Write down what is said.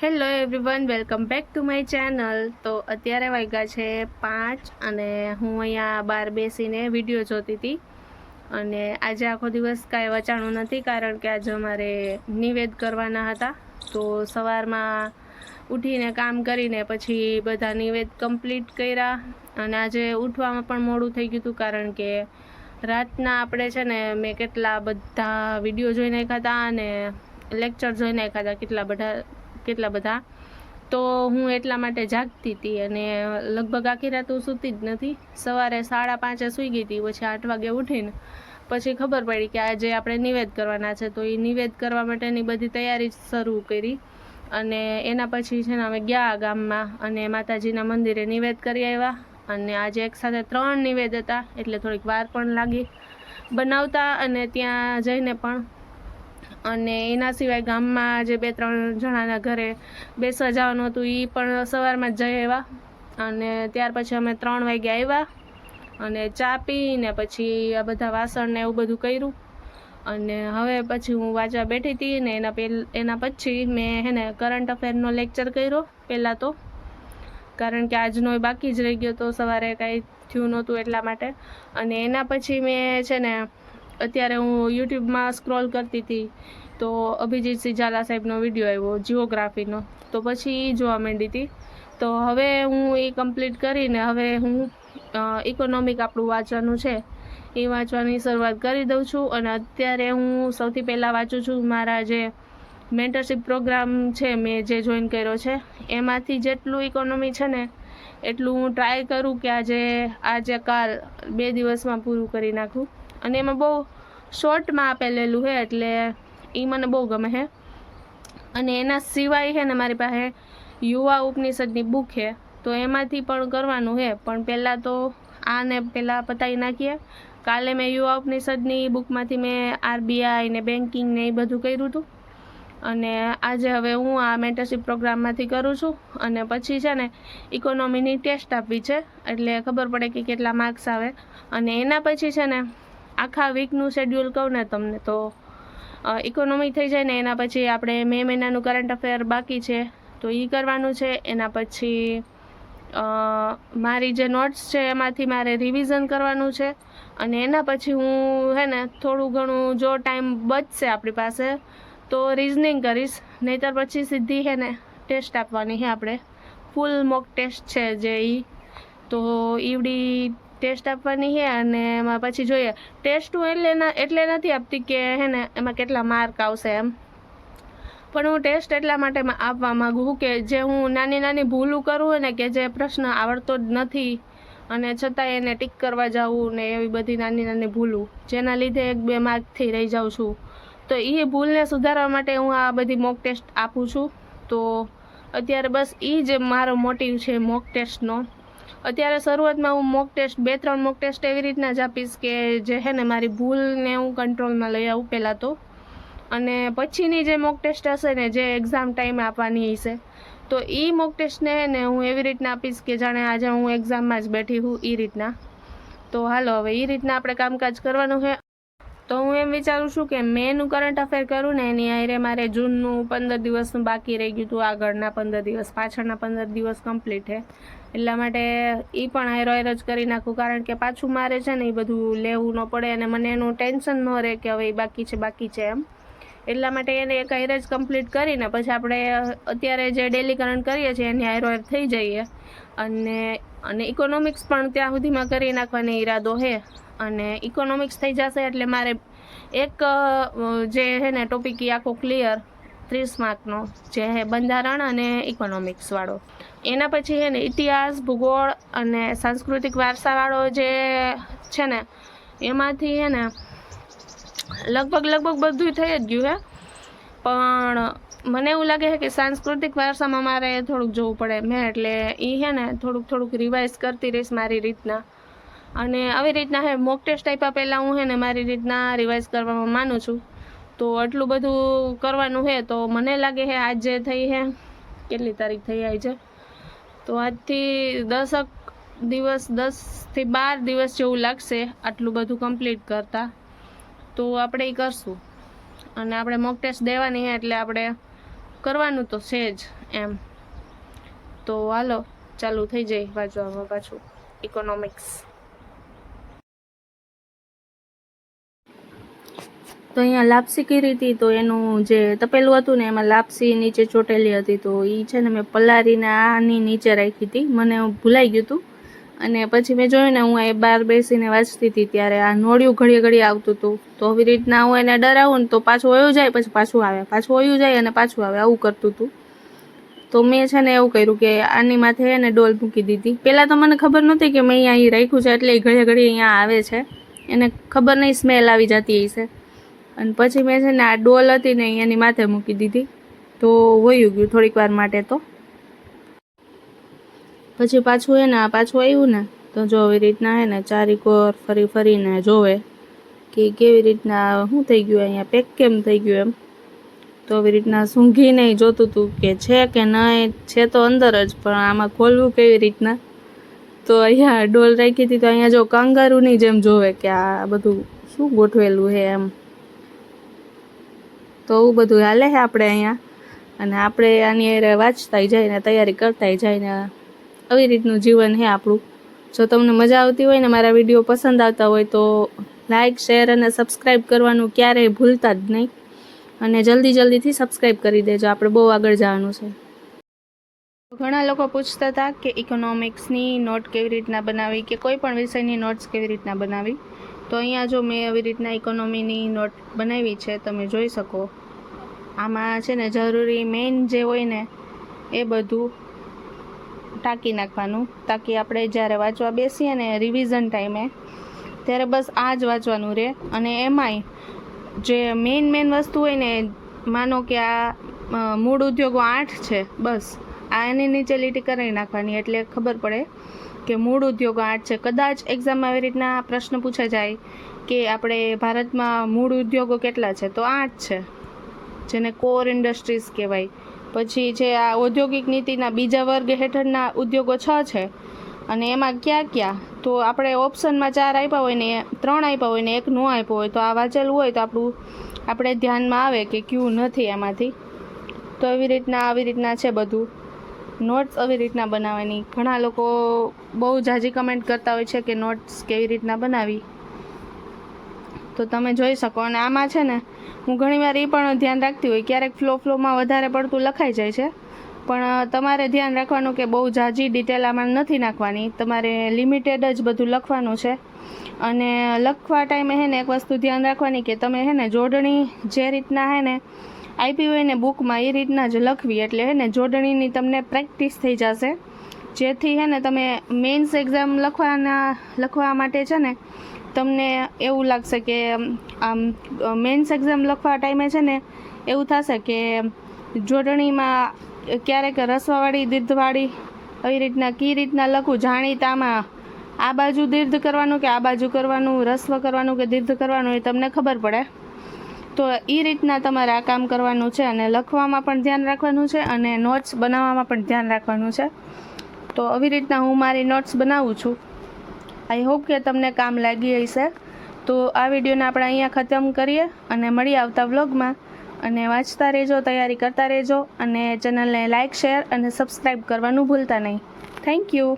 Hello everyone, welcome back to my channel. તો અત્યારે વાગ્યા છે પાંચ અને હું અહીંયા બહાર બેસીને વીડિયો જોતી હતી. અને આજે આખો દિવસ કાંઈ વચાણું નથી, કારણ કે આજે અમારે નિવેદ કરવાના હતા. તો સવારમાં ઉઠીને કામ કરીને પછી બધા નિવેદ કમ્પ્લીટ કર્યા. અને આજે ઉઠવામાં પણ મોડું થઈ ગયું હતું, કારણ કે રાતના આપણે છે ને મેં કેટલા બધા વીડિયો જોઈ નાખ્યા હતા અને લેક્ચર જોઈ નાખ્યા હતા, કેટલા બધા કેટલા બધા? તો હું એટલા માટે જાગતી હતી અને લગભગ આખી રાત હું સૂતી જ નથી. સવારે સાડા પાંચે સૂઈ ગઈ હતી, પછી આઠ વાગે ઉઠીને પછી ખબર પડી કે આજે આપણે નિવેદ કરવાના છે. તો એ નિવેદ કરવા માટેની બધી તૈયારી શરૂ કરી અને એના પછી છે ને અમે ગયા ગામમાં અને માતાજીના મંદિરે નિવેદ કરી આવ્યા અને આજે એક સાથે ત્રણ નિવેદ હતા. એટલે થોડીક વાર પણ લાગી બનાવતા અને ત્યાં જઈને પણ અને એના સિવાય ગામમાં જે બે ત્રણ જણાના ઘરે બેસવા જવાનું હતું એ પણ સવારમાં જઈ આવ્યા. અને ત્યાર પછી અમે ત્રણ વાગે આવ્યા અને ચા પીને પછી આ બધા વાસણ ને એવું બધું કર્યું. અને હવે પછી હું વાંચવા બેઠી હતી ને એના પહેલ એના પછી મેં હે ને કરંટ અફેરનો લેક્ચર કર્યો પહેલાં તો. કારણ કે આજનો એ બાકી જ રહી ગયો તો સવારે કાંઈ થયું નહોતું એટલા માટે. અને એના પછી મેં છે ને અત્યારે હું યુટ્યુબમાં સ્ક્રોલ કરતી હતી તો અભિજીતસિંહ ઝાલા સાહેબનો વીડિયો આવ્યો, જીઓગ્રાફીનો. તો પછી એ જોવા માંડી હતી. તો હવે હું એ કમ્પ્લીટ કરીને હવે હું ઇકોનોમિક આપણું વાંચવાનું છે, એ વાંચવાની શરૂઆત કરી દઉં છું. અને અત્યારે હું સૌથી પહેલાં વાંચું છું મારા જે મેન્ટરશિપ પ્રોગ્રામ છે મેં જે જોઈન કર્યો છે, એમાંથી જેટલું ઇકોનોમી છે ને, એટલું હું ટ્રાય કરું કે આજે આજે કાલ બે દિવસમાં પૂરું કરી નાખું. અને એમાં બહુ શોર્ટમાં આપેલેલું છે એટલે એ મને બહુ ગમે છે અને એના સિવાય છે ને મારી પાસે યુવા ઉપનિષદની બુક છે તો એમાંથી પણ કરવાનું છે પણ પહેલાં તો આને પહેલાં પતાવી નાખીએ. કાલે મેં યુવા ઉપનિષદની બુકમાંથી મેં આરબીઆઈ ને બેન્કિંગ ને એ બધું કર્યું હતું અને આજે હવે હું આ મેન્ટરશીપ પ્રોગ્રામમાંથી કરું છું, અને પછી છે ને ઇકોનોમીની ટેસ્ટ આપવી છે, એટલે ખબર પડે કે કેટલા માર્ક્સ આવે. અને એના પછી છે ને આખા વીકનું શેડ્યુલ કહું ને તમને તો ઇકોનોમી થઈ જાય ને એના પછી આપણે મે મહિનાનું કરંટ અફેર બાકી છે, તો એ કરવાનું છે. એના પછી મારી જે નોટ્સ છે એમાંથી મારે રિવિઝન કરવાનું છે. અને એના પછી હું હે ને થોડું ઘણું જો ટાઈમ બચશે આપણી પાસે, તો રિઝનિંગ કરીશ. નહીંતર પછી સીધી હે ને ટેસ્ટ આપવાની છે આપણે. ફૂલ મોક ટેસ્ટ છે જે એ તો ઈવડી ટેસ્ટ આપવાની છે અને એમાં પછી જોઈએ, ટેસ્ટ હું એટલે એટલે નથી આપતી કે હે ને, એમાં કેટલા માર્ક આવશે એમ. પણ હું ટેસ્ટ એટલા માટે આપવા માગું કે જે હું નાની નાની ભૂલું કરું ને કે જે પ્રશ્ન આવડતો જ નથી અને છતાં એને ટીક કરવા જાઉં ને એવી બધી નાની નાની ભૂલું, જેના લીધે એક બે માર્કથી રહી જાઉં છું. તો એ ભૂલને સુધારવા માટે હું આ બધી મોક ટેસ્ટ આપું છું. તો અત્યારે બસ એ જ મારો મોટિવ છે મોક ટેસ્ટનો. અત્યારે શરૂઆતમાં હું મોક ટેસ્ટ બે, ત્રણ મોક ટેસ્ટ એવી રીતના જ આપીશ કે જે છે ને મારી ભૂલને હું કંટ્રોલમાં લઈ આવું પહેલાં તો. અને પછીની જે મોક ટેસ્ટ હશે ને, જે એક્ઝામ ટાઈમે આપવાની હશે, તો એ મોક ટેસ્ટને ને હું એવી રીતના આપીશ કે જાણે આજે હું એક્ઝામમાં જ બેઠી હું એ રીતના. તો હાલો, હવે એ રીતના આપણે કામકાજ કરવાનું છે. તો હું એમ વિચારું છું કે મેનું કરંટ અફેર કરું ને એની આરે મારે જૂનનું પંદર દિવસનું બાકી રહી ગયું હતું. આગળના પંદર દિવસ, પાછળના પંદર દિવસ કમ્પ્લીટ છે. એટલા માટે એ પણ હાયરો હાયર જ કરી નાખું કારણ કે પાછું મારે છે ને એ બધું લેવું ન પડે અને મને એનું ટેન્શન ન રહે કે હવે એ બાકી છે બાકી છે એમ. એટલા માટે એને એક હાયર જ કમ્પ્લીટ કરીને પછી આપણે અત્યારે જે ડેલી કરંટ કરીએ છીએ એની હાયરો થઈ જઈએ. અને અને ઇકોનોમિક્સ પણ ત્યાં સુધીમાં કરી નાખવાનો ઈરાદો છે. અને ઇકોનોમિક્સ થઈ જશે એટલે મારે એક જે છે ને ટોપિક એ આખો ક્લિયર ત્રીસ માર્કનો, જે છે બંધારણ અને ઇકોનોમિક્સવાળો એના પછી છે ને ઇતિહાસ, ભૂગોળ અને સાંસ્કૃતિક વારસાવાળો જે છે ને, એમાંથી છે ને લગભગ લગભગ બધું થઈ જ ગયું છે પણ મને એવું લાગે છે કે સાંસ્કૃતિક વારસામાં મારે થોડુંક જોવું પડે. મેં એટલે એ છે ને થોડુંક થોડુંક રિવાઇઝ કરતી રહીશ મારી રીતના. અને આવી રીતના હે મોક ટેસ્ટ આપ્યા પહેલાં હું હે ને મારી રીતના રિવાઇઝ કરવામાં માનું છું. તો આટલું બધું કરવાનું છે તો મને લાગે છે આજ થઈ હે, કેટલી તારીખ થઈ આવી છે? તો આજથી દસક દિવસ, દસથી બાર દિવસ જેવું લાગશે આટલું બધું કમ્પ્લીટ કરતાં. તો આપણે એ કરશું. અને આપણે મોક ટેસ્ટ દેવાની છે એટલે આપણે કરવાનું તો છે જ એમ. તો હાલો, ચાલુ થઈ જાય વાંચવામાં પાછું. ઇકોનોમિક્સ તો અહીંયા લાપસી કરી હતી તો એનું જે તપેલું હતું ને એમાં લાપસી નીચે ચોટેલી હતી તો એ છે ને મેં પલારીને આની નીચે રાખી હતી. મને ભૂલાઈ ગયું હતું અને પછી મેં જોયું ને હું એ બહાર બેસીને વાંચતી હતી ત્યારે આ નોળિયું ઘડીએ ઘડીએ આવતું હતું. તો આવી રીતના હું એને ડરાવું ને તો પાછું વયું જાય, પછી પાછું આવે. પાછું વયું જાય અને પાછું આવે. આવું કરતું હતું તો મેં છે ને એવું કર્યું કે આની માથે એને ડોલ મૂકી દીધી. પહેલાં તો મને ખબર નહોતી કે મેં અહીંયા અહીં રાખ્યું છે, એટલે ઘડીએ ઘડી અહીંયા આવે છે. એને ખબર નહીં સ્મેલ આવી જતી હશે. અને પછી મેં છે ને આ ડોલ હતી ને એની માથે મૂકી દીધી. તો વયું ગયું થોડીક વાર માટે તો. પછી પાછું હે ને આ પાછું આવ્યું ને, તો જો આવી રીતના હે ને ચારીકોર ફરી ફરીને જોવે કે કેવી રીતના શું થઈ ગયું અહીંયા, પેક કેમ થઈ ગયું એમ. તો આવી રીતના સૂંઘીને જોતું હતું કે છે કે નહીં છે તો અંદર જ, પણ આમાં ખોલવું કેવી રીતના. તો અહીંયા ડોલ રાખી હતી તો અહીંયા જો કાંગારૂની જેમ જોવે કે આ બધું શું ગોઠવેલું છે એમ. તો એવું બધું હાલે છે આપણે અહીંયા. અને આપણે આની વાંચતાય જઈને ને તૈયારી કરતાય જાય ને આવી રીતનું જીવન છે આપણું. જો તમને મજા આવતી હોય ને મારા વીડિયો પસંદ આવતા હોય તો લાઇક શેર અને સબસ્ક્રાઈબ કરવાનું ક્યારેય ભૂલતા જ નહીં. અને જલ્દી જલ્દીથી સબસ્ક્રાઈબ કરી દેજો, આપણે બહુ આગળ જવાનું છે. ઘણા લોકો પૂછતા હતા કે ઇકોનોમિક્સની નોટ કેવી રીતના બનાવી કે કોઈ પણ વિષયની નોટ્સ કેવી રીતના બનાવી. તો અહીંયા જો મેં આવી રીતના ઇકોનોમીની નોટ બનાવી છે, તમે જોઈ શકો. આમાં છે ને જરૂરી મેઇન જે હોય ને, એ બધું ટાંકી નાખવાનું. તાકી આપણે જ્યારે વાંચવા બેસીએ ને રિવિઝન ટાઈમે ત્યારે બસ આ જ વાંચવાનું રહે. અને એમાંય જે મેઇન મેઇન વસ્તુ હોય ને, માનો કે આ મૂળ ઉદ્યોગો આઠ છે, બસ. આ એની નીચે લીટી કરી નાખવાની, એટલે ખબર પડે. કે મૂળ ઉદ્યોગો આઠ છે. કદાચ એક્ઝામમાં આવી રીતના પ્રશ્ન પૂછાઈ જાય કે આપણે ભારતમાં મૂળ ઉદ્યોગો કેટલા છે, તો આઠ છે. જેને કોર ઇન્ડસ્ટ્રીઝ કહેવાય. પછી જે આ ઔદ્યોગિક નીતિના બીજા વર્ગ હેઠળના ઉદ્યોગો છ છે, અને એમાં ક્યાં ક્યાં? તો આપણે ઓપ્શનમાં ચાર આપ્યા હોય ને, ત્રણ આપ્યા હોય ને, એક નો આપ્યો હોય, તો આ વાંચેલું હોય તો આપણું, આપણે ધ્યાનમાં આવે કે ક્યું નથી એમાંથી તો એવી રીતના, આવી રીતના છે બધું. નોટ્સ આવી રીતના બનાવવાની. ઘણા લોકો બહુ જાજી કમેન્ટ કરતા હોય છે કે નોટ્સ કેવી રીતના બનાવી. તો તમે જોઈ શકો અને આમાં છે ને, હું ઘણીવાર એ પણ ધ્યાન રાખતી હોય, ક્યારેક ફ્લો ફ્લોમાં વધારે પડતું લખાઈ જાય છે. પણ તમારે ધ્યાન રાખવાનું કે બહુ જાજી ડિટેલ આમાં નથી નાખવાની. તમારે લિમિટેડ જ બધું લખવાનું છે. અને લખવા ટાઈમે હે ને એક વસ્તુ ધ્યાન રાખવાની કે તમે હે ને જોડણી જે રીતના હે ને આપી હોય ને બુકમાં એ રીતના જ લખવી એટલે હે ને જોડણીની તમને પ્રેક્ટિસ થઈ જશે. જેથી હે ને તમે મેન્સ એક્ઝામ લખવાના, લખવા માટે છે ને તમને એવું લાગશે કે આમ મેન્સ એક્ઝામ લખવા ટાઈમે છે ને એવું થશે કે જોડણીમાં ક્યારેક રસવાવાળી દીર્ઘવાળી આવી રીતના કઈ રીતના લખું, જાણીતામાં આ બાજુ દીર્ઘ કરવાનું કે આ બાજુ કરવાનું, રસ્વ કરવાનું કે દીર્ઘ કરવાનું એ તમને ખબર પડે. તો એ રીતના તમારે આ કામ કરવાનું છે અને લખવામાં પણ ધ્યાન રાખવાનું છે અને નોટ્સ બનાવવામાં પણ ધ્યાન રાખવાનું છે. તો આવી રીતના હું મારી નોટ્સ બનાવું છું. આઈ હોપ કે તમને કામ લાગી હશે. તો આ વિડીયોને આપણે અહીંયા ખતમ કરીએ અને મળીએ આવતા વ્લોગમાં અને વાંચતા રહેજો, તૈયારી કરતા રહેજો અને ચેનલને લાઇક શેર અને સબસ્ક્રાઈબ કરવાનું ભૂલતા નહીં. Thank you